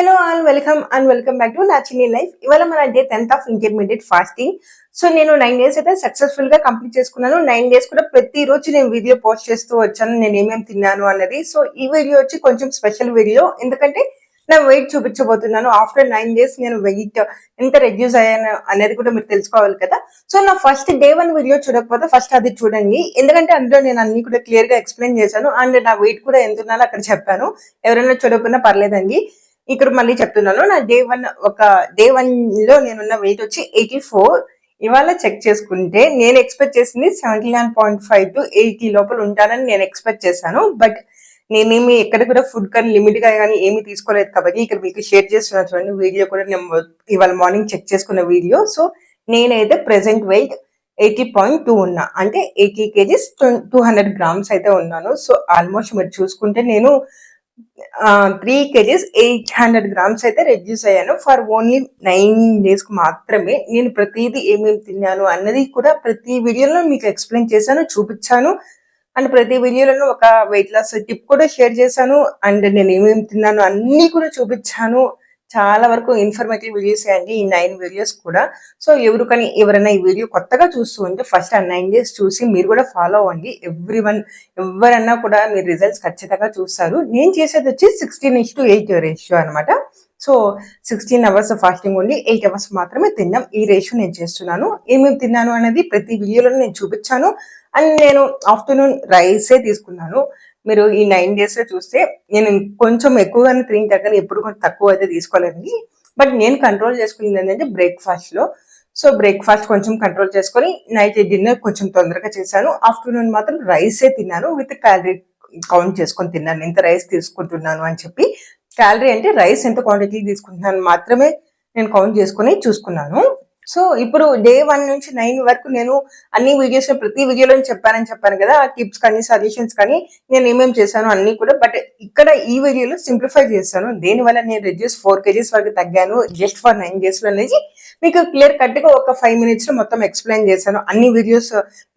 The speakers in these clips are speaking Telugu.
Hello all welcome and welcome back to నా చిన్ని లైఫ్ ఇవాళ మన day tenth of intermediate fasting so నేను నైన్ డేస్ అయితే సక్సెస్ఫుల్గా కంప్లీట్ చేసుకున్నాను. నైన్ డేస్ కూడా ప్రతి రోజు నేను వీడియో పోస్ట్ చేస్తూ వచ్చాను. నేను ఏమేమి తిన్నాను అన్నది. సో ఈ వీడియో వచ్చి కొంచెం స్పెషల్ వీడియో ఎందుకంటే నా వెయిట్ చూపించబోతున్నాను. ఆఫ్టర్ నైన్ డేస్ నేను వెయిట్ ఎంత రెడ్యూస్ అయ్యాను అనేది కూడా మీరు తెలుసుకోవాలి కదా. సో నా ఫస్ట్ డే వన్ వీడియో చూడకపోతే ఫస్ట్ అది చూడండి. ఎందుకంటే అందులో నేను అన్ని కూడా క్లియర్గా ఎక్స్ప్లెయిన్ చేశాను. అండ్ నా వెయిట్ కూడా ఎంత ఉన్నానో అక్కడ చెప్పాను. ఎవరైనా చూడకపోయినా పర్లేదండి. ఇక్కడ మళ్ళీ చెప్తున్నాను నా డే వన్ ఒక డే వన్లో నేనున్న వెయిట్ వచ్చి ఎయిటీ ఫోర్ ఇవాళ చెక్ చేసుకుంటే నేను ఎక్స్పెక్ట్ చేసింది seventy nine point five to eighty లోపల ఉంటానని నేను ఎక్స్పెక్ట్ చేశాను. బట్ నేనేమి ఎక్కడ కూడా ఫుడ్ కానీ లిమిట్గా కానీ ఏమీ తీసుకోలేదు కాబట్టి ఇక్కడ మీకు షేర్ చేస్తున్నా చూడండి వీడియో కూడా నేను ఇవాళ మార్నింగ్ చెక్ చేసుకున్న వీడియో. సో నేనైతే present weight eighty point two ఉన్నా. అంటే eighty kgs two hundred grams అయితే ఉన్నాను. సో ఆల్మోస్ట్ మీరు చూసుకుంటే నేను three kgs eight hundred grams అయితే రెడ్యూస్ అయ్యాను. ఫర్ ఓన్లీ నైన్ డేస్ మాత్రమే నేను ప్రతిదీ ఏమేమి తిన్నాను అన్నది కూడా ప్రతి వీడియోలో మీకు ఎక్స్ప్లెయిన్ చేశాను చూపించాను. అండ్ ప్రతి వీడియోలోనూ ఒక వెయిట్ లాస్ టిప్ కూడా షేర్ చేశాను. అండ్ నేను ఏమేమి తిన్నాను అన్ని కూడా చూపించాను. చాలా వరకు ఇన్ఫర్మేటివ్ వీడియోస్ అండి ఈ నైన్ వీడియోస్ కూడా. సో ఎవరు కానీ ఎవరైనా ఈ వీడియో కొత్తగా చూస్తూ ఉంటే ఫస్ట్ ఆ నైన్ డేస్ చూసి మీరు కూడా ఫాలో అవ్వండి. ఎవ్రీ వన్ ఎవరన్నా కూడా మీరు రిజల్ట్స్ ఖచ్చితంగా చూస్తారు. నేను చేసేది వచ్చి sixteen ish to eight ratio అనమాట సో సిక్స్టీన్ అవర్స్ ఫాస్టింగ్ ఉండి ఎయిట్ అవర్స్ మాత్రమే తిన్నాం. ఈ రేషియో నేను చేస్తున్నాను. ఏమేమి తిన్నాను అనేది ప్రతి వీడియోలో నేను చూపించాను. అండ్ నేను ఆఫ్టర్నూన్ రైసే తీసుకున్నాను. మీరు ఈ నైన్ డేస్లో చూస్తే నేను కొంచెం ఎక్కువగానే తింటా కానీ ఎప్పుడు కొంచెం తక్కువ అయితే తీసుకోలేదండి. బట్ నేను కంట్రోల్ చేసుకునేది ఏంటంటే బ్రేక్ఫాస్ట్లో. సో బ్రేక్ఫాస్ట్ కొంచెం కంట్రోల్ చేసుకొని నైట్ డిన్నర్ కొంచెం తొందరగా చేశాను. ఆఫ్టర్నూన్ మాత్రం రైసే తిన్నాను. విత్ క్యాలరీ కౌంట్ చేసుకొని తిన్నాను. ఎంత రైస్ తీసుకుంటున్నాను అని చెప్పి. క్యాలరీ అంటే రైస్ ఎంత క్వాంటిటీ తీసుకుంటున్నాను మాత్రమే నేను కౌంట్ చేసుకొని చూసుకున్నాను. సో ఇప్పుడు డే వన్ నుంచి నైన్ వరకు నేను అన్ని వీడియోస్ ప్రతి వీడియోలో చెప్పానని చెప్పాను కదా ఆ టిప్స్ కానీ సజెషన్స్ కానీ నేను ఏమేమి చేశాను అన్ని కూడా బట్ ఇక్కడ ఈ వీడియోలో సింప్లిఫై చేశాను దేనివల్ల నేను రెడ్యూస్ ఫోర్ కేజీస్ వరకు తగ్గాను జస్ట్ ఫర్ నైన్ డేస్లో అనేది మీకు క్లియర్ కట్గా ఒక ఫైవ్ మినిట్స్లో మొత్తం ఎక్స్ప్లెయిన్ చేశాను. అన్ని వీడియోస్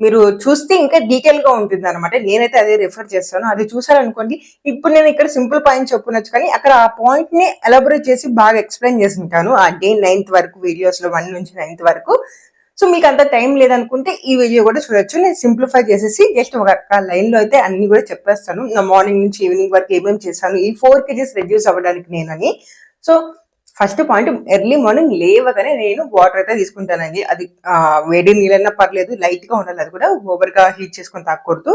మీరు చూస్తే ఇంకా డీటెయిల్గా ఉంటుంది అనమాట నేనైతే అదే రిఫర్ చేస్తాను. అది చూసారనుకోండి ఇప్పుడు నేను ఇక్కడ సింపుల్ పాయింట్ చెప్పునొచ్చు కానీ అక్కడ ఆ పాయింట్ని ఎలాబొరేట్ చేసి బాగా ఎక్స్ప్లెయిన్ చేసి ఉంటాను. ఆ డే నైన్త్ వరకు వీడియోస్లో వన్ నుంచి నైన్త్ వరకు. సో మీకు అంత టైం లేదనుకుంటే ఈ వీడియో కూడా చూడొచ్చు. నేను సింప్లిఫై చేసేసి జస్ట్ ఒక లైన్లో అయితే అన్ని కూడా చెప్పేస్తాను. నా మార్నింగ్ నుంచి ఈవినింగ్ వరకు ఏమేమి చేశాను. ఈ ఫోర్ కేజీస్ రెడ్యూస్ అవ్వడానికి నేనని. So first point early morning లేవగానే నేను వాటర్ అయితే తీసుకుంటానండి. అది వేడి నీళ్ళైనా పర్లేదు లైట్గా ఉండాలి. అది కూడా ఓవర్గా హీట్ చేసుకొని తాకూడదు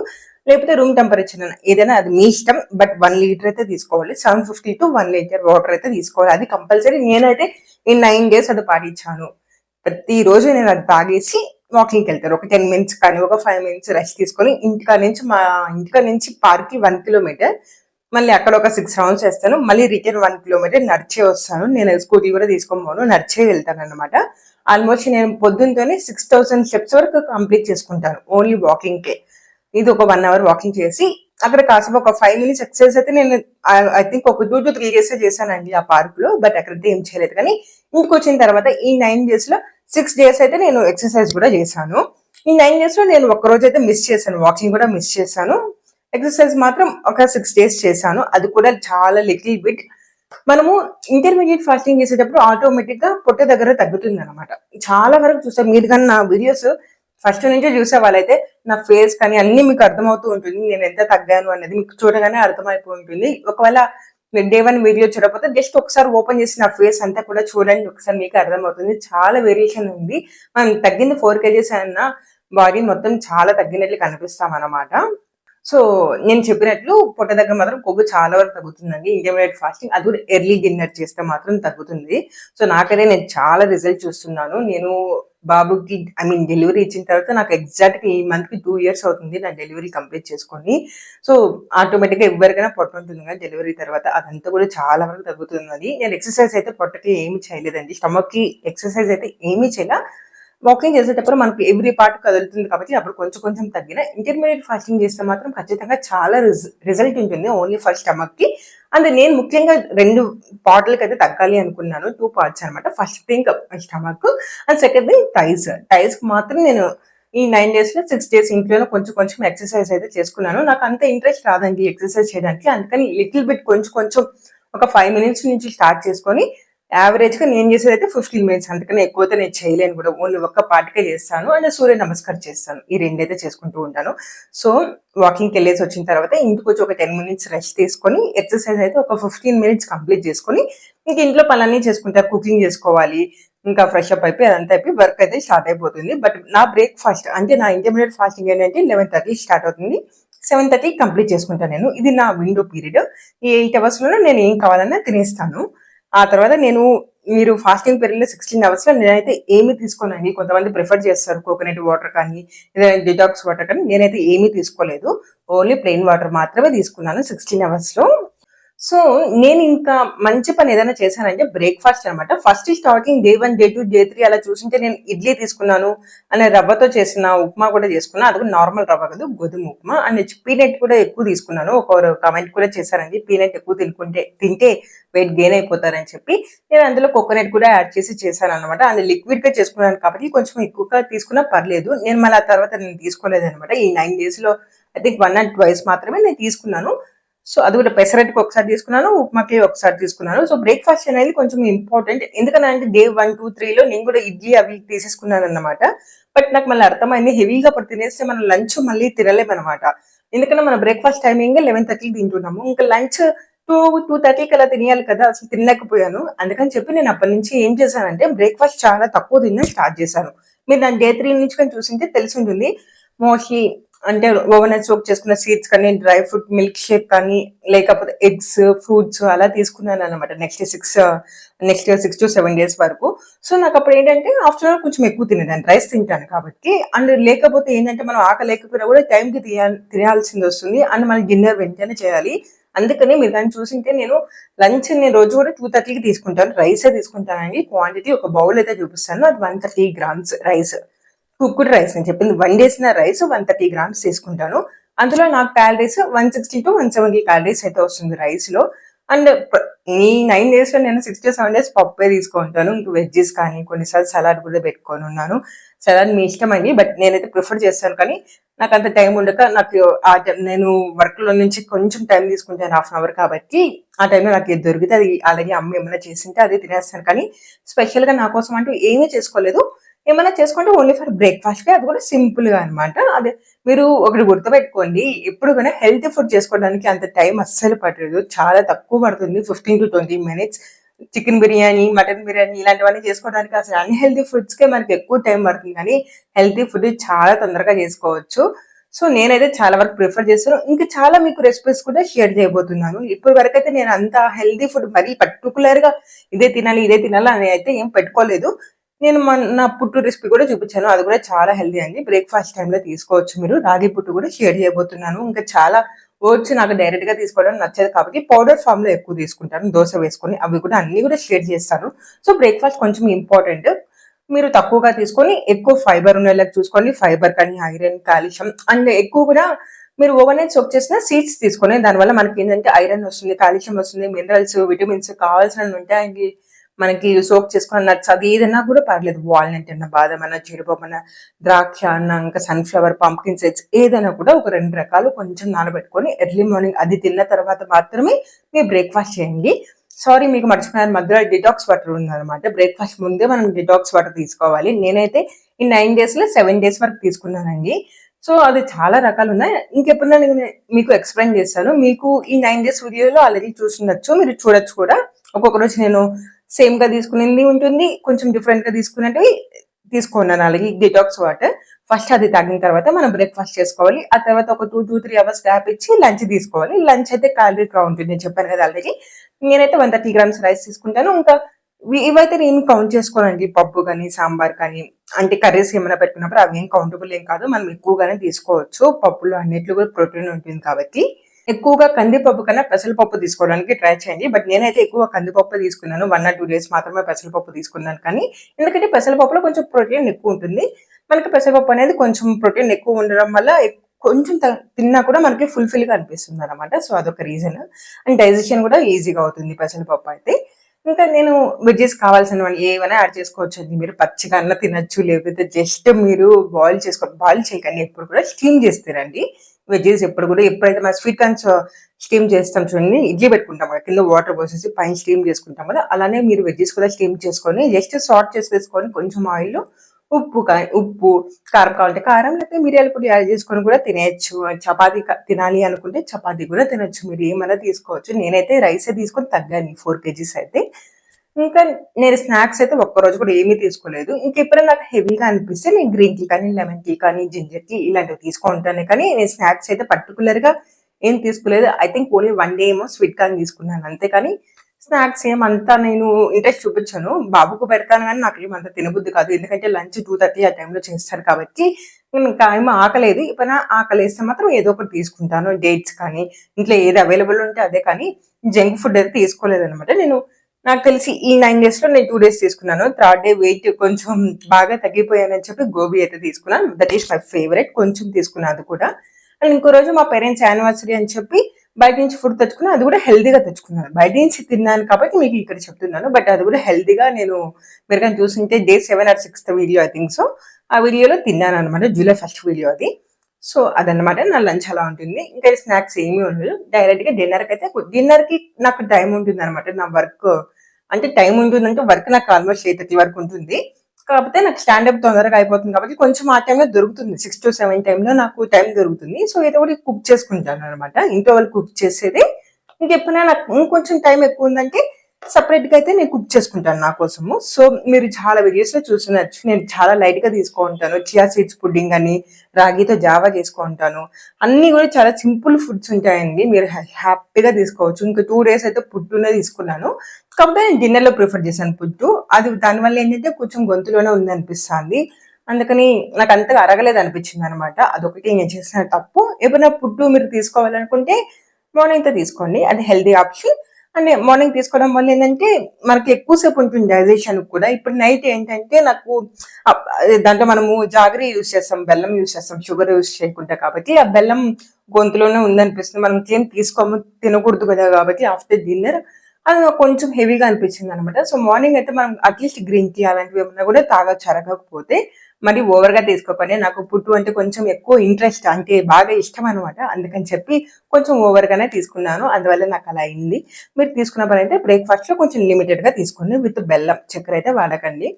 లేకపోతే రూమ్ టెంపరేచర్ ఏదైనా అది మీ ఇష్టం. బట్ వన్ లీటర్ అయితే తీసుకోవాలి. Seven fifty to one litre water అయితే తీసుకోవాలి. అది కంపల్సరీ నేనైతే ఈ నైన్ డేస్ అది పాటించాను. ప్రతిరోజు నేను అది తాగేసి వాకింగ్కి వెళ్తాను. ఒక టెన్ మినిట్స్ కానీ ఒక ఫైవ్ మినిట్స్ రెస్ట్ తీసుకొని ఇంటికా నుంచి మా ఇంటికా నుంచి పార్క్ వన్ కిలోమీటర్ మళ్ళీ అక్కడ ఒక సిక్స్ రౌండ్స్ వేస్తాను. మళ్ళీ రిటర్న్ వన్ కిలోమీటర్ నడిచే వస్తాను. నేను స్కూటీ కూడా తీసుకొని పోను. నడిచే వెళ్తాను అనమాట ఆల్మోస్ట్ నేను పొద్దున్నతోనే సిక్స్ థౌసండ్ స్టెప్స్ వరకు కంప్లీట్ చేసుకుంటాను. ఓన్లీ వాకింగ్కే ఇది ఒక వన్ అవర్ వాకింగ్ చేసి అక్కడ కాసేపు ఒక ఫైవ్ మినిట్స్ ఎక్సర్సైజ్ అయితే నేను ఐ థింక్ ఒక టూ టు త్రీ డేస్ చేశానండి ఆ పార్క్లో బట్ అక్కడైతే ఏం చేయలేదు. కానీ ఇంటికి వచ్చిన తర్వాత ఈ నైన్ డేస్లో సిక్స్ డేస్ అయితే నేను ఎక్సర్సైజ్ కూడా చేశాను. ఈ నైన్ డేస్లో నేను ఒక రోజు అయితే మిస్ చేశాను. వాకింగ్ కూడా మిస్ చేశాను. ఎక్సర్సైజ్ మాత్రం ఒక సిక్స్ డేస్ చేశాను. అది కూడా చాలా లిటిల్ బిట్ మనము ఇంటర్మీడియట్ ఫాస్టింగ్ చేసేటప్పుడు ఆటోమేటిక్గా పొట్ట దగ్గర తగ్గుతుంది అనమాట చాలా వరకు చూస్తాం మీరు కానీ నా వీడియోస్ ఫస్ట్ నుంచే చూసే వాళ్ళైతే నా ఫేస్ కానీ అన్ని మీకు అర్థమవుతూ ఉంటుంది. నేను ఎంత తగ్గాను అనేది మీకు చూడగానే అర్థమైపోయి ఉంటుంది. ఒకవేళ డే వన్ వీడియో చూడకపోతే జస్ట్ ఒకసారి ఓపెన్ చేసి నా ఫేస్ అంతా కూడా చూడండి. ఒకసారి మీకు అర్థమవుతుంది. చాలా వేరియేషన్ ఉంది. మనం తగ్గింది ఫోర్ కేజీస్ అన్న బాడీ మొత్తం చాలా తగ్గినట్లు కనిపిస్తాం అనమాట సో నేను చెప్పినట్లు పొట్ట దగ్గర మాత్రం కొవ్వు చాలా వరకు తగ్గుతుందండి. ఇంటర్మీడియట్ ఫాస్టింగ్ అది కూడా ఎర్లీ డిన్నర్ చేస్తే మాత్రం తగ్గుతుంది. సో నాకైతే నేను చాలా రిజల్ట్ చూస్తున్నాను. నేను బాబుకి ఐ మీన్ డెలివరీ ఇచ్చిన తర్వాత నాకు ఎగ్జాక్ట్గా ఈ మంత్కి టూ ఇయర్స్ అవుతుంది నా డెలివరీ కంప్లీట్ చేసుకొని. సో ఆటోమేటిక్గా ఎవరికైనా పొట్ట ఉంటుంది కదా డెలివరీ తర్వాత. అదంతా కూడా చాలా వరకు తగ్గుతుంది నేను ఎక్సర్సైజ్ అయితే పొట్టకి ఏమి చేయలేదండి. స్టమక్కి ఎక్సర్సైజ్ అయితే ఏమీ చేయలే. వాకింగ్ చేసేటప్పుడు మనకి ఎవ్రీ పార్ట్ కదులుతుంది కాబట్టి అప్పుడు కొంచెం కొంచెం తగ్గిన ఇంటర్మీడియట్ ఫాస్టింగ్ చేస్తే మాత్రం ఖచ్చితంగా చాలా రిజల్ట్ ఉంటుంది. Only first స్టమక్కి. అండ్ నేను ముఖ్యంగా రెండు పార్ట్లకి అయితే తగ్గాలి అనుకున్నాను. టూ పార్ట్స్ అనమాట first thing stomach and second thing thighs thighs మాత్రం నేను ఈ నైన్ డేస్లో సిక్స్ డేస్ ఇంట్లోనే కొంచెం కొంచెం ఎక్సర్సైజ్ అయితే చేసుకున్నాను. నాకు అంత ఇంట్రెస్ట్ రాదండి ఎక్సర్సైజ్ చేయడానికి. అందుకని లిటిల్ బిట్ కొంచెం కొంచెం ఒక ఫైవ్ మినిట్స్ నుంచి స్టార్ట్ చేసుకొని యావరేజ్గా నేను చేసేది అయితే ఫిఫ్టీన్ మినిట్స్ అందుకని ఎక్కువ నేను చేయలేను కూడా. ఓన్లీ ఒక్క పాటికే చేస్తాను. అండ్ సూర్య నమస్కారం చేస్తాను. ఈ రెండైతే చేసుకుంటూ ఉంటాను. సో వాకింగ్కి వెళ్ళేసి వచ్చిన తర్వాత ఇంటికి వచ్చి ఒక టెన్ మినిట్స్ రెస్ట్ తీసుకొని ఎక్సర్సైజ్ అయితే ఒక ఫిఫ్టీన్ మినిట్స్ కంప్లీట్ చేసుకొని ఇంక ఇంట్లో పనులన్నీ చేసుకుంటా. కుకింగ్ చేసుకోవాలి. ఇంకా ఫ్రెష్ అప్ అయిపోయి అదంతా అయిపోయి వర్క్ అయితే స్టార్ట్ అయిపోతుంది. బట్ నా బ్రేక్ఫాస్ట్ అంటే నా ఇంటర్మీడియట్ ఫాస్టింగ్ ఏంటంటే లెవెన్ థర్టీ స్టార్ట్ అవుతుంది. సెవెన్ థర్టీ కంప్లీట్ చేసుకుంటాను నేను. ఇది నా విండో పీరియడ్ ఈ ఎయిట్ అవర్స్లో నేను ఏం కావాలన్నా తినేస్తాను. ఆ తర్వాత నేను మీరు ఫాస్టింగ్ పీరియడ్లో సిక్స్టీన్ అవర్స్లో నేనైతే ఏమీ తీసుకోనండి. కొంతమంది ప్రిఫర్ చేస్తారు కోకోనట్ వాటర్ కానీ డిటాక్స్ వాటర్ కానీ నేనైతే ఏమీ తీసుకోలేదు. ఓన్లీ ప్లెయిన్ వాటర్ మాత్రమే తీసుకున్నాను సిక్స్టీన్ అవర్స్లో. సో నేను ఇంకా మంచి పని ఏదైనా చేశానంటే బ్రేక్ఫాస్ట్ అనమాట first starting day one day two day three అలా చూసింటే నేను ఇడ్లీ తీసుకున్నాను అనే రవ్వతో చేసిన ఉప్మా కూడా చేసుకున్నా. అది కూడా నార్మల్ రవ్వ కాదు గోధుమ ఉప్మా. అండ్ పీనట్ కూడా ఎక్కువ తీసుకున్నాను. ఒక కమెంట్ కూడా చేశారండి పీనట్ ఎక్కువ తినుకుంటే తింటే వెయిట్ గెయిన్ అయిపోతారని చెప్పి. నేను అందులో కోకోనట్ కూడా యాడ్ చేసి చేశాను అనమాట అది లిక్విడ్గా చేసుకున్నాను కాబట్టి కొంచెం ఎక్కువగా తీసుకున్నా పర్లేదు. నేను మళ్ళీ ఆ తర్వాత నేను తీసుకోలేదు అనమాట ఈ నైన్ డేస్లో I think one and twice మాత్రమే నేను తీసుకున్నాను. సో అది కూడా పెసరట్టుకి ఒకసారి తీసుకున్నాను ఉప్మాకి ఒకసారి తీసుకున్నాను. సో బ్రేక్ఫాస్ట్ అనేది కొంచెం ఇంపార్టెంట్ ఎందుకంటే డే వన్ టూ త్రీలో నేను కూడా ఇడ్లీ అవి తీసేసుకున్నాను అనమాట బట్ నాకు మళ్ళీ అర్థమైంది హెవీగా పడి తినేస్తే మనం లంచ్ మళ్ళీ తినలేమన్నమాట. ఎందుకంటే మన బ్రేక్ఫాస్ట్ టైమింగ్ లెవెన్ థర్టీకి తింటున్నాము. ఇంకా లంచ్ టూ టూ థర్టీకి అలా తినేయాలి కదా అసలు తినలేకపోయాను. అందుకని చెప్పి నేను అప్పటి నుంచి ఏం చేశానంటే బ్రేక్ఫాస్ట్ చాలా తక్కువ తిన్న స్టార్ట్ చేశాను. మీరు నా డే త్రీ నుంచి కానీ చూసింటే తెలిసి ఉంటుంది. మోస్ట్లీ అంటే ఓవర్నైట్ సోక్ చేసుకున్న సీడ్స్ కానీ డ్రై ఫ్రూట్ మిల్క్ షేక్ కానీ లేకపోతే ఎగ్స్ ఫ్రూట్స్ అలా తీసుకున్నాను అనమాట next six next six to seven days వరకు. సో నాకు అప్పుడు ఏంటంటే ఆఫ్టర్నూన్ కొంచెం ఎక్కువ తినేదాన్ని రైస్ తింటాను కాబట్టి. అండ్ లేకపోతే ఏంటంటే మనం ఆకలి లేకపోయినా కూడా టైంకి తినాలి తినాల్సింది వస్తుంది. అండ్ మన డిన్నర్ వెంటనే చేయాలి. అందుకని మీరు దాన్ని చూసింటే నేను లంచ్ నేను రోజు కూడా టూ థర్టీకి తీసుకుంటాను. రైసే తీసుకుంటానండి. క్వాంటిటీ ఒక బౌల్ అయితే చూపిస్తాను. అది one thirty grams rice. Cooked rice అని చెప్పింది. వన్ డేసిన రైస్ వన్ థర్టీ గ్రామ్స్ తీసుకుంటాను. అందులో నాకు calories one sixty to one seventy calories అయితే వస్తుంది రైస్లో అండ్ ఈ నైన్ డేస్లో నేను సిక్స్ టు సెవెన్ డేస్ పప్పే తీసుకుంటాను. ఇంక వెజ్జెస్ కానీ కొన్నిసార్లు సలాడ్ కూడా పెట్టుకొని ఉన్నాను. సలాడ్ మీ ఇష్టం అండి బట్ నేనైతే ప్రిఫర్ చేస్తాను. కానీ నాకు అంత టైం ఉండక నాకు ఆ నేను వర్క్లో నుంచి కొంచెం టైం తీసుకుంటాను హాఫ్ అన్ అవర్ కాబట్టి ఆ టైంలో నాకు ఏది దొరికితే అది అలాగే అమ్మ ఏమైనా చేసింటే అది తినేస్తాను. కానీ స్పెషల్గా నా కోసం అంటూ ఏమీ చేసుకోలేదు. ఏమైనా చేసుకుంటే ఓన్లీ ఫర్ బ్రేక్ఫాస్ట్కి అది కూడా సింపుల్గా అనమాట అదే మీరు ఒకటి గుర్తుపెట్టుకోండి ఎప్పుడు కూడా హెల్తీ ఫుడ్ చేసుకోవడానికి అంత టైం అస్సలు పట్టలేదు చాలా తక్కువ పడుతుంది fifteen to twenty minutes chicken biryani mutton biryani ఇలాంటివన్నీ చేసుకోవడానికి అసలు అన్హెల్తీ ఫుడ్స్కే మనకి ఎక్కువ టైం పడుతుంది. కానీ హెల్తీ ఫుడ్ చాలా తొందరగా చేసుకోవచ్చు. సో నేనైతే చాలా వరకు ప్రిఫర్ చేస్తాను ఇంకా చాలా మీకు రెసిపీస్ కూడా షేర్ చేయబోతున్నాను. ఇప్పటి వరకు అయితే నేను అంత హెల్తీ ఫుడ్ మరీ పర్టికులర్గా ఇదే తినాలి ఇదే తినాలి అని అయితే ఏం పెట్టుకోలేదు. నేను నా పుట్టు రెసిపీ కూడా చూపించాను. అది కూడా చాలా హెల్దీ అండి. బ్రేక్ఫాస్ట్ టైంలో తీసుకోవచ్చు మీరు. రాగి పుట్టు కూడా షేర్ చేయబోతున్నాను. ఇంకా చాలా ఓట్స్ నాకు డైరెక్ట్గా తీసుకోవడం నచ్చదు కాబట్టి పౌడర్ ఫామ్లో ఎక్కువ తీసుకుంటాను. దోశ వేసుకొని అవి కూడా అన్ని కూడా షేర్ చేస్తాను. సో బ్రేక్ఫాస్ట్ కొంచెం ఇంపార్టెంట్ మీరు తక్కువగా తీసుకొని ఎక్కువ ఫైబర్ ఉండేలాగా చూసుకోండి. ఫైబర్ కానీ ఐరన్ కాల్షియం అండ్ ఎక్కువ కూడా మీరు ఓవర్ నైట్ సోక్ చేసిన సీడ్స్ తీసుకొని దానివల్ల మనకి ఏంటంటే ఐరన్ వస్తుంది కాల్షియం వస్తుంది మినరల్స్ విటమిన్స్ కావాల్సిన ఉంటాయి మనకి సోక్ చేసుకున్న నట్స్ అది ఏదైనా కూడా పర్లేదు. వాల్నట్ అన్న బాదం అన్న జీడిపప్పు అన్న ద్రాక్ష అన్న ఇంకా సన్ఫ్లవర్ పంప్కిన్ సెట్స్ ఏదైనా కూడా ఒక రెండు రకాలు కొంచెం నానబెట్టుకొని ఎర్లీ మార్నింగ్ అది తిన్న తర్వాత మాత్రమే మీరు బ్రేక్ఫాస్ట్ చేయండి. సారీ మీకు మర్చిపోయిన మధ్యలో డిటాక్స్ వాటర్ ఉందన్నమాట. బ్రేక్ఫాస్ట్ ముందే మనం డిటాక్స్ వాటర్ తీసుకోవాలి. నేనైతే ఈ నైన్ డేస్లో సెవెన్ డేస్ వరకు తీసుకున్నానండి. సో అది చాలా రకాలు ఉన్నాయి. ఇంకెప్పుడైనా నేను మీకు ఎక్స్ప్లెయిన్ చేస్తాను. మీకు ఈ నైన్ డేస్ వీడియోలో ఆల్రెడీ చూస్తుండొచ్చు మీరు చూడొచ్చు కూడా. ఒక్కొక్క రోజు నేను సేమ్గా తీసుకునేది ఉంటుంది కొంచెం డిఫరెంట్గా తీసుకున్నట్టు తీసుకున్నాను అలాగే డిటాక్స్ వాటర్ ఫస్ట్ అది తాగిన తర్వాత మనం బ్రేక్ఫాస్ట్ చేసుకోవాలి. ఆ తర్వాత ఒక two two three hours gap ఇచ్చి లంచ్ తీసుకోవాలి. లంచ్ అయితే క్యాలరీ కా ఉంటుంది. నేను చెప్పాను కదా ఆల్రెడీ నేనైతే వన్ థర్టీ గ్రామ్స్ రైస్ తీసుకుంటాను. ఇంకా ఇవైతే నేను కౌంట్ చేసుకోనండి. పప్పు కానీ సాంబార్ కానీ అంటే కర్రీస్ ఏమైనా పెట్టుకున్నప్పుడు అవి ఏం కౌంటబుల్ ఏం కాదు. మనం ఎక్కువగానే తీసుకోవచ్చు. పప్పులో అన్నిట్లో కూడా ప్రోటీన్ ఉంటుంది కాబట్టి. ఎక్కువగా కందిపప్పు కన్నా పెసరపప్పు తీసుకోవడానికి ట్రై చేయండి. బట్ నేనైతే ఎక్కువ కందిపప్పు తీసుకున్నాను. వన్ ఆర్ టూ డేస్ మాత్రమే పెసరపప్పు తీసుకున్నాను. కానీ ఎందుకంటే పెసరపప్పులో కొంచెం ప్రోటీన్ ఎక్కువ ఉంటుంది. మనకి పెసరపప్పు అనేది కొంచెం ప్రోటీన్ ఎక్కువ ఉండడం వల్ల కొంచెం తిన్నా కూడా మనకి ఫుల్ఫిల్గా అనిపిస్తుంది అనమాట సో అదొక రీజన్. అండ్ డైజెషన్ కూడా ఈజీగా అవుతుంది పెసరపప్పు అయితే. ఇంకా నేను వెజ్జెస్ కావాల్సిన ఏమైనా యాడ్ చేసుకోవచ్చు అండి మీరు పచ్చిగా అన్న తినచ్చు లేకపోతే జస్ట్ మీరు బాయిల్ చేసుకో బాయిల్ చేయకండి. ఎప్పుడు కూడా స్టీమ్ చేస్తారండి వెజ్జెస్ ఎప్పుడు కూడా ఎప్పుడైతే మనం స్వీట్ కార్న్స్ స్టీమ్ చేస్తాం చూడండి ఇడ్లీ పెట్టుకుంటాం కదా కింద వాటర్ పోసేసి పైన స్టీమ్ చేసుకుంటాం కదా అలానే మీరు వెజ్జెస్ కూడా స్టీమ్ చేసుకొని జస్ట్ సాల్ట్ చేసేసుకొని కొంచెం ఆయిల్ ఉప్పు ఉప్పు కారం కావాలంటే కారం లేకపోతే మిరియాల పొడి యాడ్ చేసుకొని కూడా తినేయచ్చు. చపాతీ తినాలి అనుకుంటే చపాతీ కూడా తినొచ్చు. మీరు ఏమైనా తీసుకోవచ్చు. నేనైతే రైసే తీసుకొని తగ్గాను ఫోర్ కేజీస్ అయితే. ఇంకా నేను స్నాక్స్ అయితే ఒక్క రోజు కూడా ఏమీ తీసుకోలేదు. ఇంకెప్పుడైనా నాకు హెవీగా అనిపిస్తే నేను గ్రీన్ టీ కానీ లెమన్ టీ కానీ జింజర్ టీ ఇలాంటివి తీసుకుంటాను కానీ నేను స్నాక్స్ అయితే పర్టికులర్గా ఏం తీసుకోలేదు. I think only one day ఏమో స్వీట్ కానీ తీసుకున్నాను అంతేకాని స్నాక్స్ ఏమంతా నేను ఇంట్రెస్ట్ చూపించాను. బాబుకు పెడతాను కానీ నాకు ఏమంత తినబుద్ది కాదు. ఎందుకంటే లంచ్ టూ థర్టీ ఆ టైంలో చేస్తాను కాబట్టి నేను ఇంకా ఏమో ఆకలేదు. ఇప్పుడు ఆకలి వేస్తే మాత్రం ఏదో ఒకటి తీసుకుంటాను. డేట్స్ కానీ ఇంట్లో ఏది అవైలబుల్ ఉంటే అదే కానీ జంక్ ఫుడ్ అయితే తీసుకోలేదు అనమాట నేను నాకు తెలిసి ఈ నైన్ డేస్లో నేను టూ డేస్ తీసుకున్నాను. థర్డ్ డే వెయిట్ కొంచెం బాగా తగ్గిపోయానని చెప్పి గోబీ అయితే తీసుకున్నాను. దట్ ఈస్ మై ఫేవరెట్ కొంచెం తీసుకున్నాను అది కూడా. అండ్ ఇంకో రోజు మా పేరెంట్స్ యానివర్సరీ అని చెప్పి బయట నుంచి ఫుడ్ తెచ్చుకున్నాను అది కూడా హెల్దీగా తెచ్చుకున్నాను. బయట నుంచి తిన్నాను కాబట్టి మీకు ఇక్కడ చెప్తున్నాను. బట్ అది కూడా హెల్దీగా నేను మీరు కానీ చూసింటే day seven or sixth video I think so ఆ వీడియోలో తిన్నాను అనమాట జూలై ఫస్ట్ వీడియో అది. సో అదనమాట నా లంచ్ అలా ఉంటుంది. ఇంకా స్నాక్స్ ఏమీ ఉండదు. డైరెక్ట్గా డిన్నర్కి అయితే డిన్నర్కి నాకు టైం ఉంటుంది అనమాట నా వర్క్ అంటే టైం ఉంటుందంటే వర్క్ నాకు ఆల్మోస్ట్ ఎయిట్ థర్టీ వరకు ఉంటుంది. కాకపోతే నాకు స్టాండప్ తొందరగా అయిపోతుంది కాబట్టి కొంచెం ఆ టైంలో దొరుకుతుంది. సిక్స్ టు సెవెన్ టైంలో నాకు టైం దొరుకుతుంది. సో ఏదో ఒకటి కుక్ చేసుకుంటాను అనమాట ఇంట్లో వాళ్ళు కుక్ చేసేది. ఇంకెప్పుడైనా నాకు ఇంకొంచెం టైం ఎక్కువ ఉందంటే సపరేట్గా అయితే నేను కుక్ చేసుకుంటాను నా కోసము. సో మీరు చాలా వీడియోస్లో చూసినచ్చు. నేను చాలా లైట్గా తీసుకుంటాను చియా సీడ్స్ పుడ్డింగ్ అని రాగితో జావా చేసుకుంటాను అన్నీ కూడా చాలా సింపుల్ ఫుడ్స్ ఉంటాయండి. మీరు హ్యా- హ్యాపీగా తీసుకోవచ్చు. ఇంకా టూ డేస్ అయితే పుట్టునే తీసుకున్నాను. కాకపోతే నేను డిన్నర్లో ప్రిఫర్ చేశాను పుట్టు అది దానివల్ల ఏంటంటే కొంచెం గొంతులోనే ఉంది అనిపిస్తుంది. అందుకని నాకు అంతగా అరగలేదు అనిపించింది అనమాట అదొకటి నేను చేసిన తప్పు. ఎప్పుడైనా పుట్టు మీరు తీసుకోవాలనుకుంటే మార్నింగ్తో తీసుకోండి. అది హెల్దీ ఆప్షన్ అండ్ మార్నింగ్ తీసుకోవడం వల్ల ఏంటంటే మనకి ఎక్కువసేపు ఉంటుంది డైజెషన్ కూడా. ఇప్పుడు నైట్ ఏంటంటే నాకు దాంట్లో మనము జాగరీ యూస్ చేస్తాం బెల్లం యూస్ చేస్తాం షుగర్ యూస్ చేయకుండా కాబట్టి ఆ బెల్లం గొంతులోనే ఉందనిపిస్తుంది. మనం ఏం తీసుకోము తినకూడదు కదా కాబట్టి ఆఫ్టర్ డిన్నర్ అది నాకు కొంచెం హెవీగా అనిపించింది అనమాట సో మార్నింగ్ అయితే మనం అట్లీస్ట్ గ్రీన్ టీ అలాంటివి ఏమన్నా కూడా తాగొచ్చు అరగకపోతే మరి ఓవర్గా తీసుకోపని నాకు పుట్టు అంటే కొంచెం ఎక్కువ ఇంట్రెస్ట్ అంటే బాగా ఇష్టం అనమాట అందుకని చెప్పి కొంచెం ఓవర్గానే తీసుకున్నాను. అందువల్ల నాకు అలా అయింది. మీరు తీసుకున్న పని అయితే బ్రేక్ఫాస్ట్లో కొంచెం లిమిటెడ్గా తీసుకోండి. విత్ బెల్లం చక్కెర అయితే వాడకండి.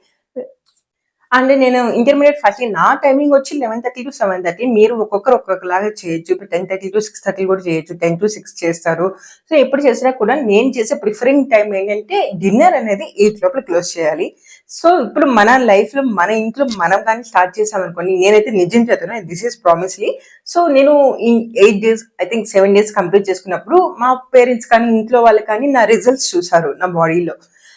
అండ్ నేను ఇంటర్మీడియట్ ఫస్ట్ నా టైమింగ్ వచ్చి eleven thirty to seven thirty మీరు ఒక్కొక్కరు ఒక్కొక్కలాగా చేయొచ్చు. ఇప్పుడు ten thirty to six thirty కూడా చేయొచ్చు. టెన్ టు సిక్స్ చేస్తారు. సో ఎప్పుడు చేసినా కూడా నేను చేసే ప్రిఫరింగ్ టైం ఏంటంటే డిన్నర్ అనేది ఎయిట్ లోపల క్లోజ్ చేయాలి. సో ఇప్పుడు మన లైఫ్లో మన ఇంట్లో మనం కానీ స్టార్ట్ చేసామనుకోండి నేనైతే నిజం చెప్తాను దిస్ ఈస్ ప్రామిస్లీ సో నేను ఈ eight days I think seven days complete చేసుకున్నప్పుడు మా పేరెంట్స్ కానీ ఇంట్లో వాళ్ళు కానీ నా రిజల్ట్స్ చూసారు నా బాడీలో.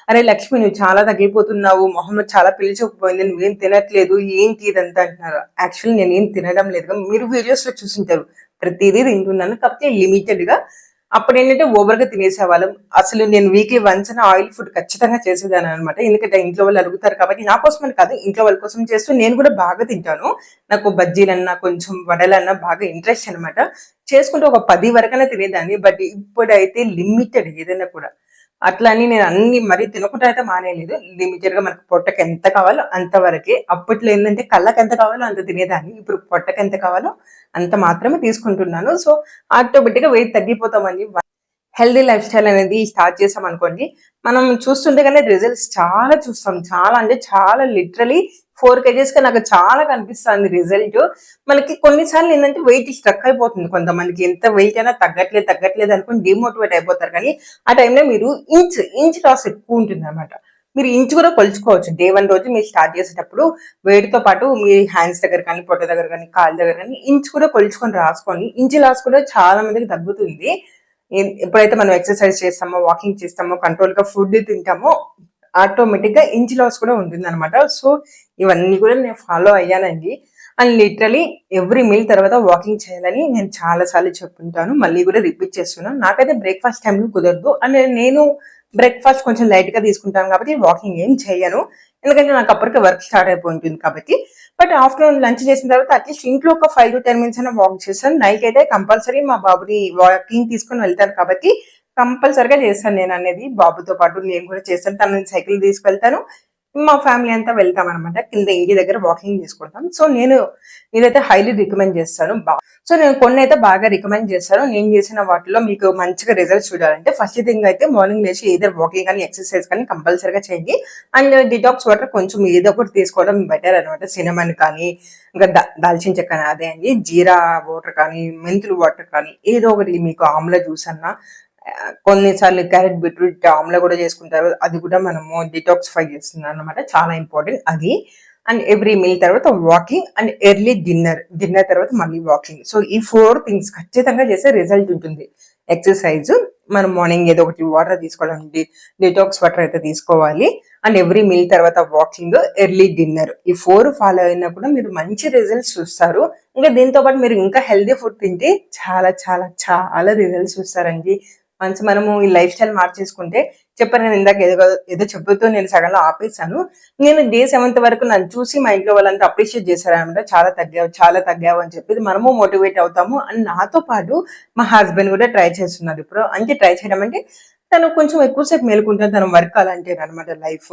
అరే లక్ష్మి నువ్వు చాలా తగ్గిపోతున్నావు మొహమ్మద్ చాలా పిలిచకపోయింది నువ్వేం తినట్లేదు ఏంటి ఇదంతా అంటున్నారు. యాక్చువల్లీ నేను ఏం తినడం లేదు మీరు వీడియోస్లో చూసింటారు. ప్రతిదీ తింటున్నాను కాకపోతే లిమిటెడ్గా అప్పుడు ఏంటంటే ఓవర్గా తినేసేవాళ్ళం. అసలు నేను వీక్లీ వన్స్ ఆయిల్ ఫుడ్ ఖచ్చితంగా చేసేదాన్ని అనమాట ఎందుకంటే ఇంట్లో వాళ్ళు అడుగుతారు కాబట్టి నా కోసం అని కాదు ఇంట్లో వాళ్ళ కోసం చేస్తూ నేను కూడా బాగా తింటాను. నాకు బజ్జీలన్నా కొంచెం వడలన్నా బాగా ఇంట్రెస్ట్ అన్నమాట. చేసుకుంటే ఒక పది వరకైనా తినేదాన్ని. బట్ ఇప్పుడైతే లిమిటెడ్ ఏదైనా కూడా. అట్లా అని నేను అన్ని మరీ తినకుండా అయితే మానేయలేదు. లిమిటెడ్గా మనకు పొట్టకి ఎంత కావాలో అంతవరకే. అప్పట్లో ఏంటంటే కళ్ళకి ఎంత కావాలో అంత తినేదాన్ని. ఇప్పుడు పొట్టకి ఎంత కావాలో అంత మాత్రమే తీసుకుంటున్నాను. సో ఆటోమేటిక్గా వెయిట్ తగ్గిపోతామని హెల్దీ లైఫ్ స్టైల్ అనేది స్టార్ట్ చేసాం అనుకోండి. మనం చూస్తుండగానే రిజల్ట్స్ చాలా చూస్తాం. చాలా అంటే చాలా లిటరలీ ఫోర్ కేజెస్గా నాకు చాలా కనిపిస్తుంది రిజల్ట్ మనకి కొన్నిసార్లు ఏంటంటే వెయిట్ స్ట్రక్ అయిపోతుంది కొంతమందికి. ఎంత వెయిట్ అయినా తగ్గట్లేదు తగ్గట్లేదు అనుకుని డిమోటివేట్ అయిపోతారు. కానీ ఆ టైంలో మీరు ఇంచ్ ఇంచ్ లాస్ ఎక్కువ ఉంటుంది అనమాట మీరు ఇంచు కూడా కొలుచుకోవచ్చు. డే వన్ రోజు మీరు స్టార్ట్ చేసేటప్పుడు వేడితో పాటు మీ హ్యాండ్స్ దగ్గర కానీ పొట్ట దగ్గర కానీ కాళ్ళ దగ్గర కానీ ఇంచు కూడా కొలుచుకొని రాసుకోండి ఇంచు లాస్ కూడా చాలా మందికి తగ్గుతుంది. ఎప్పుడైతే మనం ఎక్సర్సైజ్ చేస్తామో వాకింగ్ చేస్తామో కంట్రోల్గా ఫుడ్ తింటామో ఆటోమేటిక్గా ఇంచ్ లాస్ కూడా ఉంటుంది అనమాట సో ఇవన్నీ కూడా నేను ఫాలో అయ్యానండి. అండ్ లిటరలీ ఎవ్రీ మీల్ తర్వాత వాకింగ్ చేయాలని నేను చాలా సార్లు చెప్పుంటాను. మళ్ళీ కూడా రిపీట్ చేస్తున్నాను. నాకైతే బ్రేక్ఫాస్ట్ టైంలో కుదరదు. అండ్ నేను బ్రేక్ఫాస్ట్ కొంచెం లైట్గా తీసుకుంటాను కాబట్టి వాకింగ్ ఏం చేయను. ఎందుకంటే నాకు అప్పటికే వర్క్ స్టార్ట్ అయిపోయి ఉంటుంది కాబట్టి. బట్ ఆఫ్టర్నూన్ లంచ్ చేసిన తర్వాత అట్లీస్ట్ ఇంట్లో ఒక ఫైవ్ టు టెన్ మినిట్స్ అయినా వాక్ చేస్తాను. నైట్ అయితే కంపల్సరీ మా బాబుని వాకింగ్ తీసుకొని వెళ్తాను కాబట్టి కంపల్సరిగా చేస్తాను నేను అనేది బాబుతో పాటు నేను కూడా చేస్తాను. తనని సైకిల్ తీసుకెళ్తాను. మా ఫ్యామిలీ అంతా వెళ్తాం అనమాట కింద ఇంటి దగ్గర వాకింగ్ చేసుకుంటాం. సో నేను నేనైతే హైలీ రికమెండ్ చేస్తాను. బా- సో నేను కొన్ని అయితే బాగా రికమెండ్ చేస్తాను. నేను చేసిన వాటిలో మీకు మంచిగా రిజల్ట్స్ చూడాలంటే ఫస్ట్ థింగ్ అయితే మార్నింగ్ లేచి ఏదో వాకింగ్ కానీ ఎక్సర్సైజ్ కానీ కంపల్సరీగా చేయండి. అండ్ డిటాక్స్ వాటర్ కొంచెం ఏదో ఒకటి తీసుకోవడం బెటర్ అనమాట సినిమన్ కానీ ఇంకా దాల్చిన చెక్క అదే అండి. జీరా వాటర్ కానీ మెంతులు వాటర్ కానీ ఏదో ఒకటి మీకు ఆమ్ల జ్యూస్ అన్నా కొన్నిసార్లు క్యారెట్ బీట్రూట్ ఆమ్లా కూడా చేసుకుంటారు. అది కూడా మనము డిటాక్సిఫై చేస్తుంది అనమాట చాలా ఇంపార్టెంట్ అది అండ్ ఎవ్రీ మీల్ తర్వాత walking and early dinner. Dinner తర్వాత మళ్ళీ వాకింగ్. సో ఈ ఫోర్ థింగ్స్ ఖచ్చితంగా చేసే రిజల్ట్ ఉంటుంది. ఎక్సర్సైజ్ మనం మార్నింగ్ ఏదో ఒకటి వాటర్ తీసుకోవడం డిటాక్స్ వాటర్ అయితే తీసుకోవాలి. అండ్ ఎవ్రీ మీల్ తర్వాత వాకింగ్ ఎర్లీ డిన్నర్. ఈ ఫోర్ ఫాలో అయినప్పుడు మీరు మంచి రిజల్ట్స్ చూస్తారు. ఇంకా దీంతో పాటు మీరు ఇంకా హెల్దీ ఫుడ్ తింటే చాలా చాలా చాలా రిజల్ట్స్ చూస్తారండి. మంచి మనము ఈ లైఫ్ స్టైల్ మార్చేసుకుంటే చెప్పాను నేను ఇందాక ఏదో ఏదో చెబుతూ నేను సగంలో ఆపేసాను నేను డే సెవెంత్ వరకు నన్ను చూసి మా ఇంట్లో వాళ్ళంతా అప్రిషియేట్ చేశారనమాట చాలా తగ్గావు చాలా తగ్గావు అని చెప్పి మనము మోటివేట్ అవుతాము. అండ్ నాతో పాటు మా హస్బెండ్ కూడా ట్రై చేస్తున్నారు ఇప్పుడు. అంటే ట్రై చేయడం అంటే తను కొంచెం ఎక్కువసేపు మేలుకుంటాను తన వర్క్ అలాంటి అనమాట లైఫ్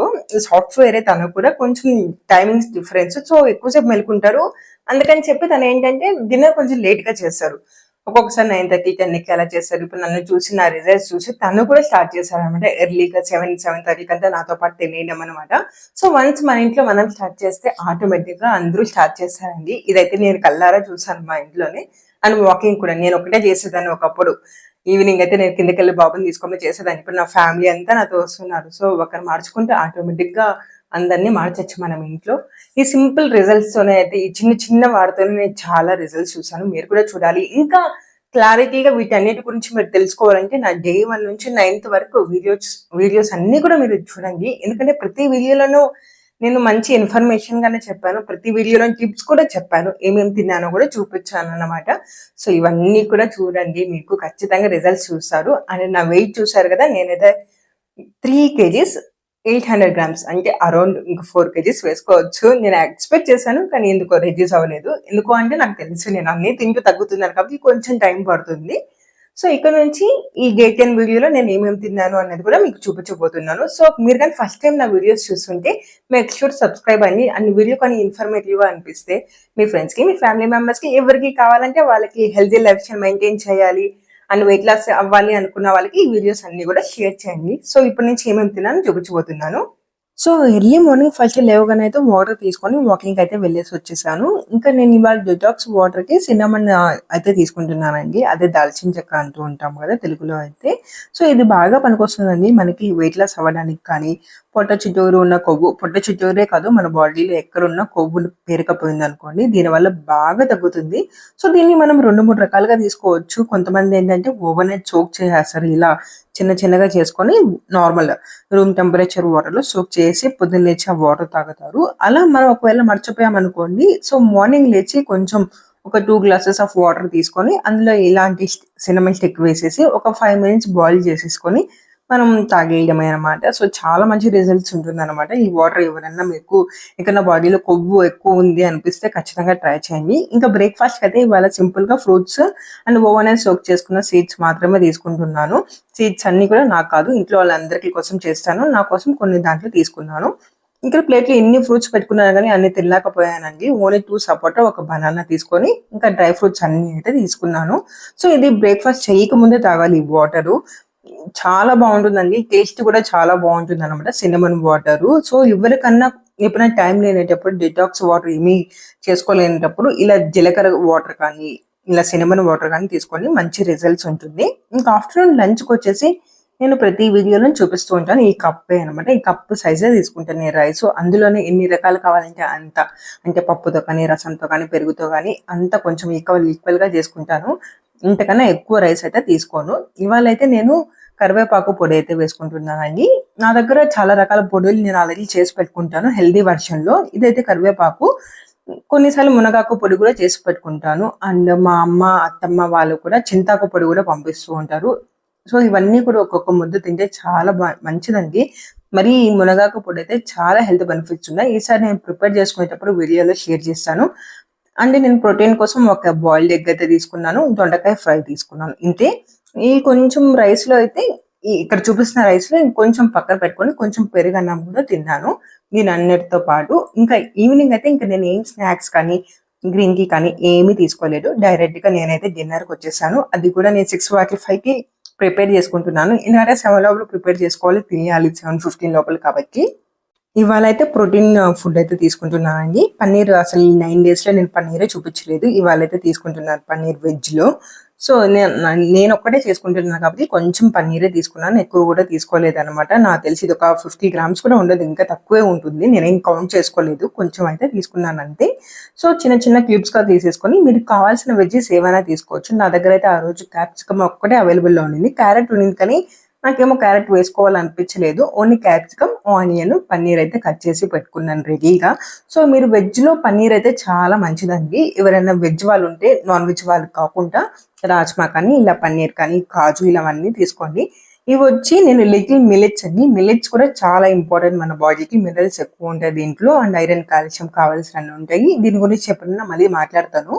సాఫ్ట్వేర్ తను కూడా కొంచెం టైమింగ్స్ డిఫరెన్స్ సో ఎక్కువసేపు మేలుకుంటారు. అందుకని చెప్పి తను ఏంటంటే డిన్నర్ కొంచెం లేట్గా చేస్తారు. ఒక్కొక్కసారి నైన్ థర్టీ టెన్ అలా చేస్తారు. ఇప్పుడు నన్ను చూసి నా రిజల్ట్స్ చూసి తను కూడా స్టార్ట్ చేశారు అనమాట ఎర్లీగా సెవెన్ సెవెన్ థర్టీ అంతా నాతో పాటు తినేయడం అనమాట సో వన్స్ మన ఇంట్లో మనం స్టార్ట్ చేస్తే ఆటోమేటిక్గా అందరూ స్టార్ట్ చేస్తారండి. ఇదైతే నేను కల్లారా చూసాను మా ఇంట్లోనే. అండ్ వాకింగ్ కూడా. నేను ఒకటే చేసేదాన్ని ఒకప్పుడు. ఈవినింగ్ అయితే నేను కిందకి వెళ్ళి బాబుని తీసుకొని చేసేదాన్ని. ఇప్పుడు నా ఫ్యామిలీ అంతా నాతో వస్తున్నారు. సో ఒకరు మార్చుకుంటే ఆటోమేటిక్గా అందరినీ మార్చచ్చు మనం ఇంట్లో. ఈ సింపుల్ రిజల్ట్స్తోనే అయితే ఈ చిన్న చిన్న వాటితోనే నేను చాలా రిజల్ట్స్ చూసాను మీరు కూడా చూడాలి. ఇంకా క్లారిటీగా వీటన్నిటి గురించి మీరు తెలుసుకోవాలంటే నా డే వన్ నుంచి నైన్త్ వరకు వీడియోస్ వీడియోస్ అన్ని కూడా మీరు చూడండి. ఎందుకంటే ప్రతి వీడియోలోనూ నేను మంచి ఇన్ఫర్మేషన్ గానే చెప్పాను. ప్రతి వీడియోలో టిప్స్ కూడా చెప్పాను. ఏమేమి తిన్నానో కూడా చూపించాను అన్నమాట. సో ఇవన్నీ కూడా చూడండి. మీకు ఖచ్చితంగా రిజల్ట్స్ చూస్తారు. అండ్ నా వెయిట్ చూసారు కదా నేనైతే three kgs eight hundred grams అంటే అరౌండ్ ఇంకా ఫోర్ కేజీస్ వేసుకోవచ్చు. నేను ఎక్స్పెక్ట్ చేశాను కానీ ఎందుకో రెడ్యూస్ అవ్వలేదు. ఎందుకు అంటే నాకు తెలుసు నేను అన్ని తింటూ తగ్గుతున్నాను కాబట్టి కొంచెం టైం పడుతుంది. సో ఇక్కడ నుంచి ఈ గేట్ టెన్ వీడియోలో నేను ఏమేమి తిన్నాను అనేది కూడా మీకు చూపించబోతున్నాను. సో మీరు కానీ ఫస్ట్ టైం నా వీడియోస్ చూస్తుంటే మేక్ షూర్ సబ్స్క్రైబ్ అని అన్ని వీడియో కానీ ఇన్ఫర్మేటివ్గా అనిపిస్తే మీ ఫ్రెండ్స్కి మీ ఫ్యామిలీ మెంబర్స్కి ఎవరికి కావాలంటే వాళ్ళకి హెల్తీ లైఫ్ స్టైల్ మెయింటైన్ చేయాలి. అండ్ వెయిట్ లాస్ అవ్వాలి అనుకున్న వాళ్ళకి ఈ వీడియోస్ అన్ని కూడా షేర్ చేయండి. సో ఇప్పటి నుంచి ఏమేమి తినాలని చూపించబోతున్నాను. సో ఎర్లీ మార్నింగ్ ఫస్ట్ లేవగానే అయితే వాటర్ తీసుకొని వాకింగ్ అయితే వెళ్ళేసి వచ్చేసాను. ఇంకా నేను ఇవాళ డిటాక్స్ వాటర్కి సిన్నమన్ అయితే తీసుకుంటున్నానండి. అదే దాల్చిన చెక్క అంటూ ఉంటాం కదా తెలుగులో అయితే. సో ఇది బాగా పనికొస్తుందండి. మనకి వెయిట్ లాస్ అవ్వడానికి కానీ పొట్ట చుట్టూరు ఉన్న కొవ్వు పొట్ట చుట్టూరే కాదు మన బాడీలో ఎక్కడున్న కొవ్వు పేరుకపోయింది అనుకోండి దీనివల్ల బాగా తగ్గుతుంది. సో దీన్ని మనం రెండు మూడు రకాలుగా తీసుకోవచ్చు. కొంతమంది ఏంటంటే ఓవెన్ సోక్ చేసేస్తారు ఇలా చిన్న చిన్నగా చేసుకొని నార్మల్ రూమ్ టెంపరేచర్ వాటర్లో సోక్ చేసి పొద్దున్న లేచి ఆ వాటర్ తాగుతారు. అలా మనం ఒకవేళ మర్చిపోయామనుకోండి సో మార్నింగ్ లేచి కొంచెం ఒక టూ గ్లాసెస్ ఆఫ్ వాటర్ తీసుకొని అందులో ఇలాంటి సినిమా స్టిక్ వేసేసి ఒక ఫైవ్ మినిట్స్ బాయిల్ చేసేసుకొని మనం తాగేయడమే అనమాట సో చాలా మంచి రిజల్ట్స్ ఉంటుంది అనమాట ఈ వాటర్ ఎవరైనా మీకు ఇక్కడ బాడీలో కొవ్వు ఎక్కువ ఉంది అనిపిస్తే ఖచ్చితంగా ట్రై చేయండి. ఇంకా బ్రేక్ఫాస్ట్ అయితే ఇవాళ సింపుల్గా ఫ్రూట్స్ అండ్ ఓవెన్ సోక్ చేసుకున్న సీడ్స్ మాత్రమే తీసుకుంటున్నాను. సీడ్స్ అన్ని కూడా నాకు కాదు ఇంట్లో వాళ్ళందరికీ కోసం చేస్తాను. నా కోసం కొన్ని దాంట్లో తీసుకున్నాను. ఇంకా ప్లేట్లో ఎన్ని ఫ్రూట్స్ పెట్టుకున్నాను కానీ అన్ని తినలేకపోయానండి. ఓన్లీ టూ సపోటా ఒక బనానా తీసుకొని ఇంకా డ్రై ఫ్రూట్స్ అన్ని అయితే తీసుకున్నాను. సో ఇది బ్రేక్ఫాస్ట్ చేయకముందే తాగాలి ఈ వాటరు చాలా బాగుంటుందండి. టేస్ట్ కూడా చాలా బాగుంటుంది అనమాట సినిమన్ వాటర్. సో ఎవరికన్నా ఎప్పుడైనా టైం లేనేటప్పుడు డిటాక్స్ వాటర్ ఏమీ చేసుకోలేనప్పుడు ఇలా జీలకర్ర వాటర్ కానీ ఇలా సినిమన్ వాటర్ కానీ తీసుకొని మంచి రిజల్ట్స్ ఉంటుంది. ఇంకా ఆఫ్టర్నూన్ లంచ్కి వచ్చేసి నేను ప్రతి వీడియోలో చూపిస్తూ ఉంటాను. ఈ కప్పే అనమాట ఈ కప్పు సైజే తీసుకుంటాను నేను రైస్. అందులోనే ఎన్ని రకాలు కావాలంటే అంత. అంటే పప్పుతో కానీ రసంతో కానీ పెరుగుతో కానీ అంత కొంచెం ఈక్వల్ ఈక్వల్గా చేసుకుంటాను. ఇంతకన్నా ఎక్కువ రైస్ అయితే తీసుకోను. ఇవాళ అయితే నేను కరివేపాకు పొడి అయితే వేసుకుంటున్నానండి. నా దగ్గర చాలా రకాల పొడులు నేను ఆల్రెడీ చేసి పెట్టుకుంటాను హెల్దీ లో. ఇదైతే కరివేపాకు. కొన్నిసార్లు మునగాకు పొడి కూడా చేసి పెట్టుకుంటాను. అండ్ మా అమ్మ అత్తమ్మ వాళ్ళు కూడా చింతాకు పొడి కూడా పంపిస్తూ ఉంటారు. సో ఇవన్నీ కూడా ఒక్కొక్క ముద్ద తింటే చాలా మంచిదండి. మరి ఈ మునగాకు పొడి అయితే చాలా హెల్త్ బెనిఫిట్స్ ఉన్నాయి. ఈసారి నేను ప్రిపేర్ చేసుకునేటప్పుడు వీడియోలో షేర్ చేస్తాను. అంటే నేను ప్రోటీన్ కోసం ఒక బాయిల్డ్ ఎగ్ అయితే తీసుకున్నాను దొండకాయ ఫ్రై తీసుకున్నాను. ఇంతే ఈ కొంచెం రైస్లో అయితే ఇక్కడ చూపిస్తున్న రైస్లో కొంచెం పక్కన పెట్టుకొని కొంచెం పెరుగన్నం కూడా తిన్నాను. దీని అన్నిటితో పాటు ఇంకా ఈవినింగ్ అయితే ఇంకా నేను ఏం స్నాక్స్ కానీ గ్రీన్కి కానీ ఏమీ తీసుకోలేదు. డైరెక్ట్గా నేనైతే డిన్నర్కి వచ్చేసాను. అది కూడా నేను సిక్స్ ఫార్టీ ఫైవ్కి ప్రిపేర్ చేసుకుంటున్నాను. ఎందుకంటే సెవెన్ లోపల ప్రిపేర్ చేసుకోవాలి తినేయాలి సెవెన్ ఫిఫ్టీన్ లోపల కాబట్టి. ఇవాళ అయితే ప్రోటీన్ ఫుడ్ అయితే తీసుకుంటున్నానండి. పన్నీర్ అసలు ఈ నైన్ డేస్లో నేను పన్నీరే చూపించలేదు. ఇవాళ అయితే తీసుకుంటున్నాను పన్నీర్ వెజ్లో సో నేను నేను ఒక్కటే చేసుకుంటున్నాను కాబట్టి కొంచెం పన్నీరే తీసుకున్నాను. ఎక్కువ కూడా తీసుకోలేదు అనమాట నాకు తెలిసి ఇది ఒక ఫిఫ్టీ గ్రామ్స్ కూడా ఉండదు. ఇంకా తక్కువే ఉంటుంది. నేనేం కౌంట్ చేసుకోలేదు. కొంచెం అయితే తీసుకున్నాను అంతే. సో చిన్న చిన్న క్యూబ్స్గా తీసేసుకొని మీకు కావాల్సిన వెజ్జెస్ ఏమైనా తీసుకోవచ్చు. నా దగ్గర అయితే ఆ రోజు క్యాప్సికమ్ ఒక్కటే అవైలబుల్లో ఉండింది. క్యారెట్ ఉండింది కానీ నాకేమో క్యారెట్ వేసుకోవాలనిపించలేదు. ఓన్లీ క్యాప్సికమ్ ఆనియన్ పన్నీర్ అయితే కట్ చేసి పెట్టుకున్నాను రెడీగా. సో మీరు వెజ్లో పన్నీర్ అయితే చాలా మంచిదండి. ఎవరైనా వెజ్ వాళ్ళు ఉంటే నాన్ వెజ్ వాళ్ళు కాకుండా రాజ్మా కానీ ఇలా పన్నీర్ కానీ కాజు ఇలావన్నీ తీసుకోండి. ఇవి వచ్చి నేను లిటిల్ మిల్లెట్స్ అండి. మిల్లెట్స్ కూడా చాలా ఇంపార్టెంట్ మన బాడీకి. మినరల్స్ ఎక్కువ ఉంటాయి దీంట్లో. అండ్ ఐరన్ కాల్షియం కావాల్సినవి ఉంటాయి. దీని గురించి చెప్పిన మళ్ళీ మాట్లాడతాను.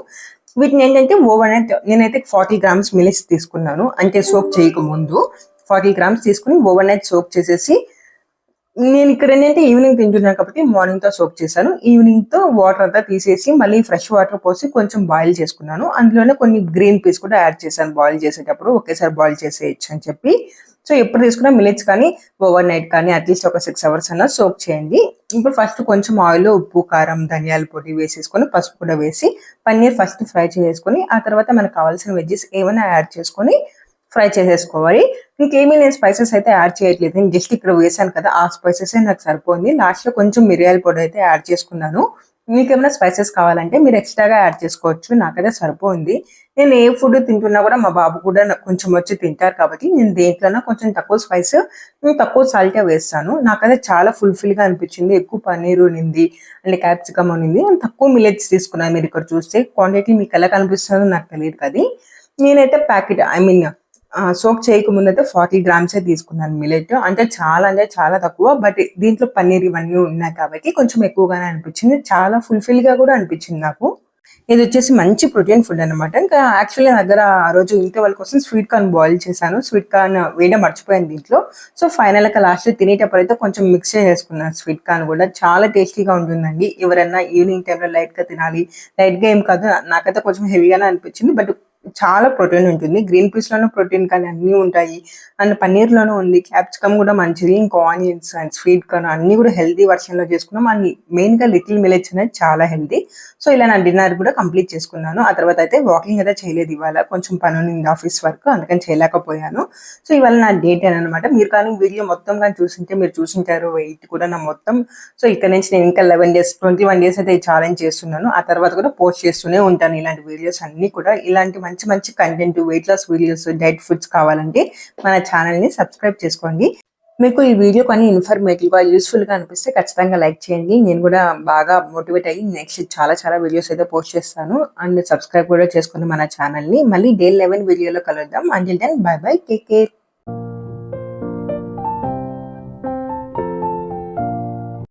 వీటిని ఏంటంటే ఓవర్ నైట్ నేనైతే ఫార్టీ గ్రామ్స్ మిలెట్స్ తీసుకున్నాను. అంటే సోప్ చేయక ముందు ఫార్టీ గ్రామ్స్ తీసుకుని ఓవర్ నైట్ సోప్ చేసేసి నేను ఇక్కడ ఏంటంటే ఈవినింగ్ తింటున్నాను కాబట్టి మార్నింగ్తో సోక్ సోప్ చేశాను. ఈవినింగ్తో వాటర్ అంతా తీసేసి మళ్ళీ ఫ్రెష్ వాటర్ పోసి కొంచెం బాయిల్ చేసుకున్నాను. అందులోనే కొన్ని గ్రీన్ పీస్ కూడా యాడ్ చేశాను బాయిల్ చేసేటప్పుడు ఒకేసారి బాయిల్ చేసేయచ్చు అని చెప్పి. సో ఎప్పుడు తీసుకున్నా మిలిట్స్ కానీ ఓవర్ నైట్ కానీ అట్లీస్ట్ ఒక సిక్స్ అవర్స్ అన్న సోప్ చేయండి. ఇప్పుడు ఫస్ట్ కొంచెం ఆయిల్ ఉప్పు కారం ధనియాల పొడి వేసేసుకొని పసుపు కూడా వేసి పన్నీర్ ఫస్ట్ ఫ్రై చేసుకొని ఆ తర్వాత మనకు కావాల్సిన వెజ్జెస్ ఏమైనా యాడ్ చేసుకొని ఫ్రై చేసేసుకోవాలి. ఇంకేమీ నేను స్పైసెస్ అయితే యాడ్ చేయట్లేదు. నేను జస్ట్ ఇక్కడ వేసాను కదా ఆ స్పైసెస్ నాకు సరిపోయింది. లాస్ట్లో కొంచెం మిరియాల పొడి అయితే యాడ్ చేసుకున్నాను. మీకు ఏమైనా స్పైసెస్ కావాలంటే మీరు ఎక్స్ట్రాగా యాడ్ చేసుకోవచ్చు. నాకైతే సరిపోయింది. నేను ఏ ఫుడ్ తింటున్నా కూడా మా బాబు కూడా కొంచెం వచ్చి తింటారు కాబట్టి నేను దేంట్లోనో కొంచెం తక్కువ స్పైస్ తక్కువ సాల్టే వేస్తాను. నాకైతే చాలా ఫుల్ఫిల్గా అనిపించింది. ఎక్కువ పన్నీర్ ఉన్నింది అంటే క్యాప్సికమ్ ఉన్నింది. నేను తక్కువ మిలెట్స్ తీసుకున్నాను. మీరు ఇక్కడ చూస్తే క్వాంటిటీ మీకు ఎలా కనిపిస్తుందో నాకు తెలియదు కదా నేనైతే ప్యాకెట్ ఐ మీన్ సోక్ చేయకముందైతే అయితే ఫార్టీ గ్రామ్సే తీసుకున్నాను మిలెట్ అంటే చాలా అంటే చాలా తక్కువ బట్ దీంట్లో పన్నీర్ ఇవన్నీ ఉన్నాయి కాబట్టి కొంచెం ఎక్కువగానే అనిపించింది. చాలా ఫుల్ఫిల్గా కూడా అనిపించింది నాకు. ఇది వచ్చేసి మంచి ప్రోటీన్ ఫుడ్ అనమాట ఇంకా యాక్చువల్లీ నా దగ్గర ఆ రోజు ఇంటి వాళ్ళ కోసం స్వీట్ కార్న్ బాయిల్ చేశాను. స్వీట్ కార్న్ వేయడం మర్చిపోయాను దీంట్లో. సో ఫైనల్గా లాస్ట్ తినేటప్పుడు అయితే కొంచెం మిక్స్ చేసుకున్నాను స్వీట్ కార్న్ కూడా. చాలా టేస్టీగా ఉంటుందండి. ఎవరైనా ఈవినింగ్ టైంలో లైట్గా తినాలి. లైట్గా ఏం కాదు. నాకైతే కొంచెం హెవీగానే అనిపించింది బట్ చాలా ప్రోటీన్ ఉంటుంది. గ్రీన్ పీస్ లోనూ ప్రోటీన్ కానీ అన్నీ ఉంటాయి. అండ్ పన్నీర్లోనూ ఉంది. క్యాప్సికమ్ కూడా మంచిది. ఇంకా ఆనియన్స్ అండ్ స్వీట్ కార్న్ అన్ని కూడా హెల్తీ వర్షన్లో చేసుకున్నాం. అండ్ మెయిన్గా లిటిల్ మిలెట్స్ అనేది చాలా హెల్తీ. సో ఇలా నా డిన్నర్ కూడా కంప్లీట్ చేసుకున్నాను. ఆ తర్వాత అయితే వాకింగ్ అయితే చేయలేదు ఇవాళ. కొంచెం పని ఉంది ఆఫీస్ వర్క్. అందుకని చేయలేకపోయాను. సో ఇవాళ నా డేట్ అని అనమాట. మీరు కానీ వీడియో మొత్తం కానీ చూసింటే మీరు చూసింటారు. వెయిట్ కూడా నా మొత్తం. సో ఇక్కడ నుంచి నేను ఇంకా eleven days twenty one days అయితే ఛాలెంజ్ చేస్తున్నాను. ఆ తర్వాత కూడా పోస్ట్ చేస్తూనే ఉంటాను ఇలాంటి వీడియోస్ అన్ని కూడా. ఇలాంటి మంచి మంచి content weight loss videos diet foods కావాలంటే మన ఛానల్ని సబ్స్క్రైబ్ చేసుకోండి. మీకు ఈ వీడియో కొన్ని ఇన్ఫర్మేటివ్గా యూస్ఫుల్గా అనిపిస్తే ఖచ్చితంగా లైక్ చేయండి. నేను కూడా బాగా మోటివేట్ అయ్యి నెక్స్ట్ చాలా చాలా వీడియోస్ అయితే పోస్ట్ చేస్తాను. అండ్ సబ్స్క్రైబ్ కూడా చేసుకుని మన ఛానల్ని మళ్ళీ డే లెవెన్ వీడియోలో కలుద్దాం. Until then bye bye take care